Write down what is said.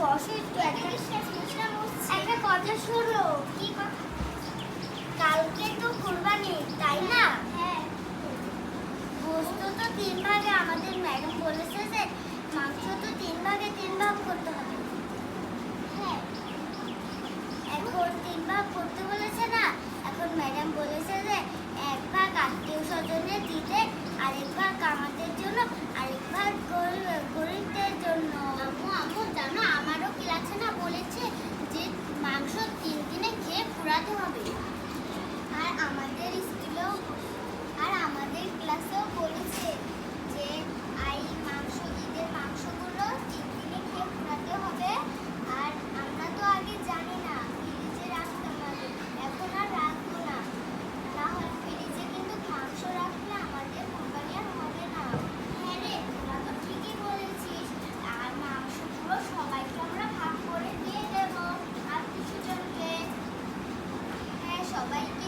বসো একটু কথা শোনো। কি কথা? কালকে তো কুরবানি তাই না? হ্যাঁ। বস্তু তো তিন ভাগে আমাদের ম্যাডাম বলেছে যে 엄마 이게